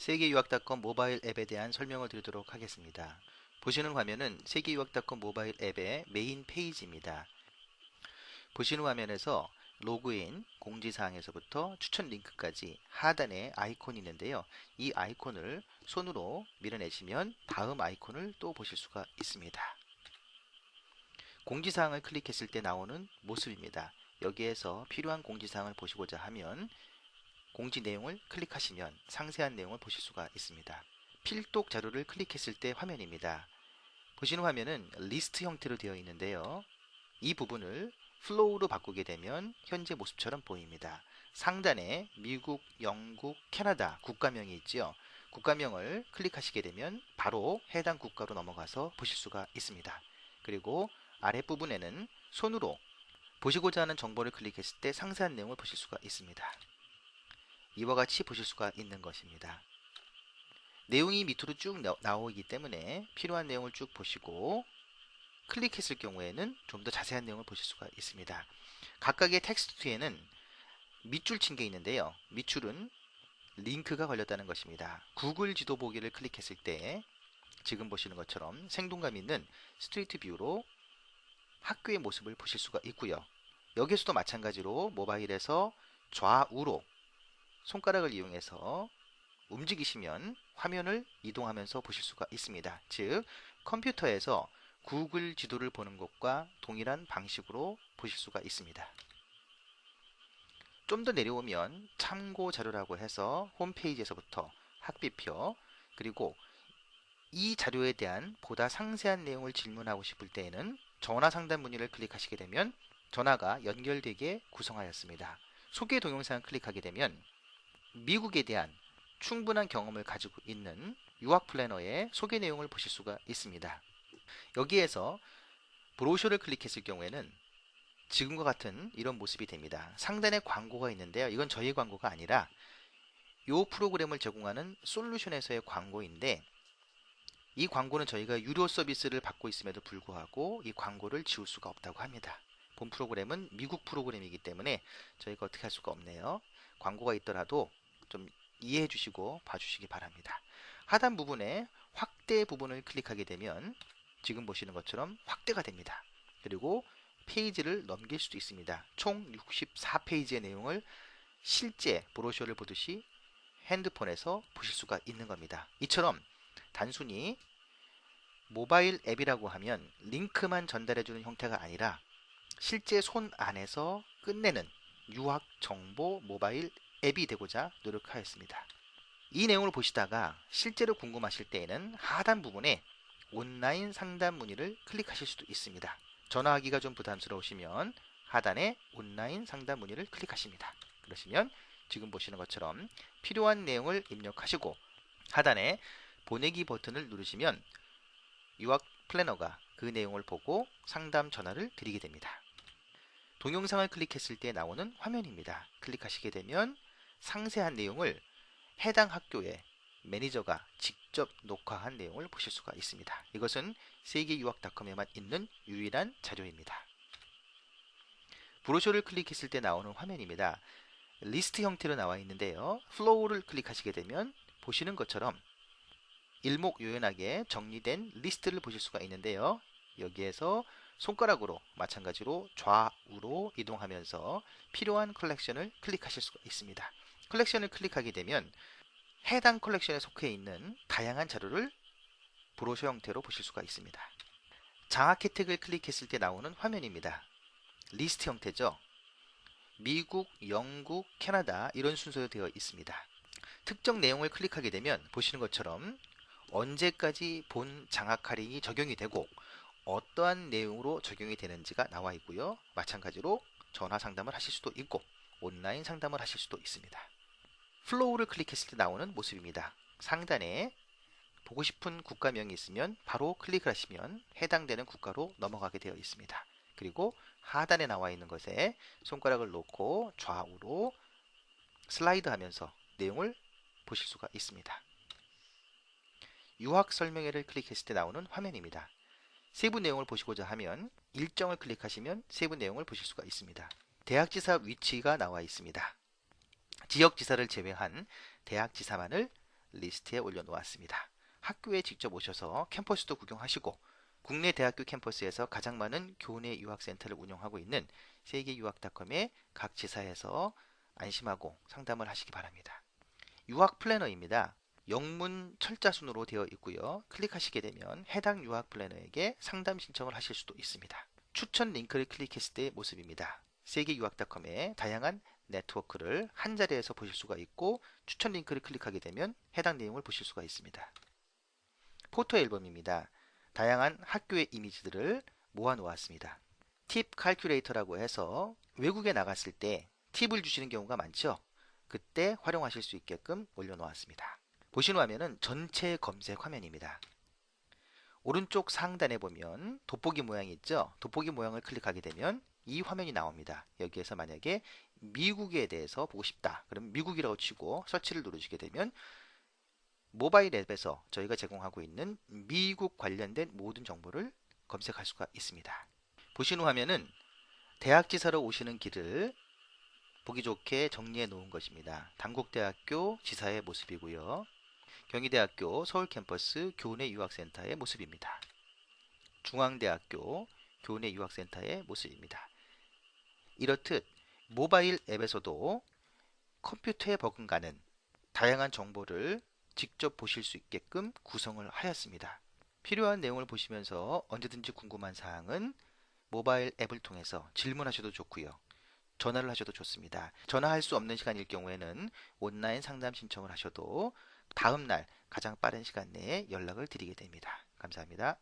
세계유학닷컴 모바일 앱에 대한 설명을 드리도록 하겠습니다. 보시는 화면은 세계유학닷컴 모바일 앱의 메인 페이지입니다. 보시는 화면에서 로그인, 공지사항에서부터 추천 링크까지 하단에 아이콘이 있는데요. 이 아이콘을 손으로 밀어내시면 다음 아이콘을 또 보실 수가 있습니다. 공지사항을 클릭했을 때 나오는 모습입니다. 여기에서 필요한 공지사항을 보시고자 하면 공지 내용을 클릭하시면 상세한 내용을 보실 수가 있습니다. 필독 자료를 클릭했을 때 화면입니다. 보시는 화면은 리스트 형태로 되어 있는데요. 이 부분을 플로우로 바꾸게 되면 현재 모습처럼 보입니다. 상단에 미국, 영국, 캐나다 국가명이 있죠. 국가명을 클릭하시게 되면 바로 해당 국가로 넘어가서 보실 수가 있습니다. 그리고 아랫부분에는 손으로 보시고자 하는 정보를 클릭했을 때 상세한 내용을 보실 수가 있습니다. 이와 같이 보실 수가 있는 것입니다. 내용이 밑으로 쭉 나오기 때문에 필요한 내용을 쭉 보시고 클릭했을 경우에는 좀 더 자세한 내용을 보실 수가 있습니다. 각각의 텍스트 뒤에는 밑줄 친 게 있는데요. 밑줄은 링크가 걸렸다는 것입니다. 구글 지도 보기를 클릭했을 때 지금 보시는 것처럼 생동감 있는 스트리트 뷰로 학교의 모습을 보실 수가 있고요. 여기서도 마찬가지로 모바일에서 좌우로 손가락을 이용해서 움직이시면 화면을 이동하면서 보실 수가 있습니다. 즉 컴퓨터에서 구글 지도를 보는 것과 동일한 방식으로 보실 수가 있습니다. 좀 더 내려오면 참고 자료라고 해서 홈페이지에서부터 학비표 그리고 이 자료에 대한 보다 상세한 내용을 질문하고 싶을 때에는 전화 상담 문의를 클릭하시게 되면 전화가 연결되게 구성하였습니다. 소개 동영상을 클릭하게 되면 미국에 대한 충분한 경험을 가지고 있는 유학 플래너의 소개 내용을 보실 수가 있습니다. 여기에서 브로셔를 클릭했을 경우에는 지금과 같은 이런 모습이 됩니다. 상단에 광고가 있는데요. 이건 저희 광고가 아니라 이 프로그램을 제공하는 솔루션에서의 광고인데 이 광고는 저희가 유료 서비스를 받고 있음에도 불구하고 이 광고를 지울 수가 없다고 합니다. 본 프로그램은 미국 프로그램이기 때문에 저희가 어떻게 할 수가 없네요. 광고가 있더라도 좀 이해해 주시고 봐주시기 바랍니다. 하단 부분에 확대 부분을 클릭하게 되면 지금 보시는 것처럼 확대가 됩니다. 그리고 페이지를 넘길 수도 있습니다. 총 64페이지의 내용을 실제 브로셔를 보듯이 핸드폰에서 보실 수가 있는 겁니다. 이처럼 단순히 모바일 앱이라고 하면 링크만 전달해주는 형태가 아니라 실제 손 안에서 끝내는 유학 정보 모바일 앱이 되고자 노력하였습니다. 이 내용을 보시다가 실제로 궁금하실 때에는 하단 부분에 온라인 상담 문의를 클릭하실 수도 있습니다. 전화하기가 좀 부담스러우시면 하단에 온라인 상담 문의를 클릭하십니다. 그러시면 지금 보시는 것처럼 필요한 내용을 입력하시고 하단에 보내기 버튼을 누르시면 유학 플래너가 그 내용을 보고 상담 전화를 드리게 됩니다. 동영상을 클릭했을 때 나오는 화면입니다. 클릭하시게 되면 상세한 내용을 해당 학교의 매니저가 직접 녹화한 내용을 보실 수가 있습니다. 이것은 세계유학닷컴에만 있는 유일한 자료입니다. 브로셔를 클릭했을 때 나오는 화면입니다. 리스트 형태로 나와 있는데요. 플로우를 클릭하시게 되면 보시는 것처럼 일목요연하게 정리된 리스트를 보실 수가 있는데요. 여기에서 손가락으로 마찬가지로 좌우로 이동하면서 필요한 컬렉션을 클릭하실 수가 있습니다. 컬렉션을 클릭하게 되면 해당 컬렉션에 속해 있는 다양한 자료를 브로셔 형태로 보실 수가 있습니다. 장학 혜택을 클릭했을 때 나오는 화면입니다. 리스트 형태죠. 미국, 영국, 캐나다 이런 순서로 되어 있습니다. 특정 내용을 클릭하게 되면 보시는 것처럼 언제까지 본 장학 할인이 적용이 되고 어떠한 내용으로 적용이 되는지가 나와 있고요. 마찬가지로 전화 상담을 하실 수도 있고 온라인 상담을 하실 수도 있습니다. 플로우를 클릭했을 때 나오는 모습입니다. 상단에 보고 싶은 국가명이 있으면 바로 클릭을 하시면 해당되는 국가로 넘어가게 되어 있습니다. 그리고 하단에 나와 있는 것에 손가락을 놓고 좌우로 슬라이드 하면서 내용을 보실 수가 있습니다. 유학 설명회를 클릭했을 때 나오는 화면입니다. 세부 내용을 보시고자 하면 일정을 클릭하시면 세부 내용을 보실 수가 있습니다. 대학지사 위치가 나와 있습니다. 지역지사를 제외한 대학지사만을 리스트에 올려놓았습니다. 학교에 직접 오셔서 캠퍼스도 구경하시고 국내 대학교 캠퍼스에서 가장 많은 교내 유학센터를 운영하고 있는 세계유학닷컴의 각 지사에서 안심하고 상담을 하시기 바랍니다. 유학 플래너입니다. 영문 철자순으로 되어 있고요. 클릭하시게 되면 해당 유학 플래너에게 상담 신청을 하실 수도 있습니다. 추천 링크를 클릭했을 때의 모습입니다. 세계유학닷컴의 다양한 네트워크를 한 자리에서 보실 수가 있고 추천 링크를 클릭하게 되면 해당 내용을 보실 수가 있습니다. 포토 앨범입니다. 다양한 학교의 이미지들을 모아 놓았습니다. 팁 칼큘레이터라고 해서 외국에 나갔을 때 팁을 주시는 경우가 많죠. 그때 활용하실 수 있게끔 올려놓았습니다. 보시는 화면은 전체 검색 화면입니다. 오른쪽 상단에 보면 돋보기 모양이 있죠. 돋보기 모양을 클릭하게 되면 이 화면이 나옵니다. 여기에서 만약에 미국에 대해서 보고 싶다. 그럼 미국이라고 치고 서치를 누르시게 되면 모바일 앱에서 저희가 제공하고 있는 미국 관련된 모든 정보를 검색할 수가 있습니다. 보시는 화면은 대학지사로 오시는 길을 보기 좋게 정리해 놓은 것입니다. 단국대학교 지사의 모습이고요. 경희대학교 서울 캠퍼스 교내 유학센터의 모습입니다. 중앙대학교 교내 유학센터의 모습입니다. 이렇듯 모바일 앱에서도 컴퓨터에 버금가는 다양한 정보를 직접 보실 수 있게끔 구성을 하였습니다. 필요한 내용을 보시면서 언제든지 궁금한 사항은 모바일 앱을 통해서 질문하셔도 좋고요. 전화를 하셔도 좋습니다. 전화할 수 없는 시간일 경우에는 온라인 상담 신청을 하셔도 다음 날 가장 빠른 시간 내에 연락을 드리게 됩니다. 감사합니다.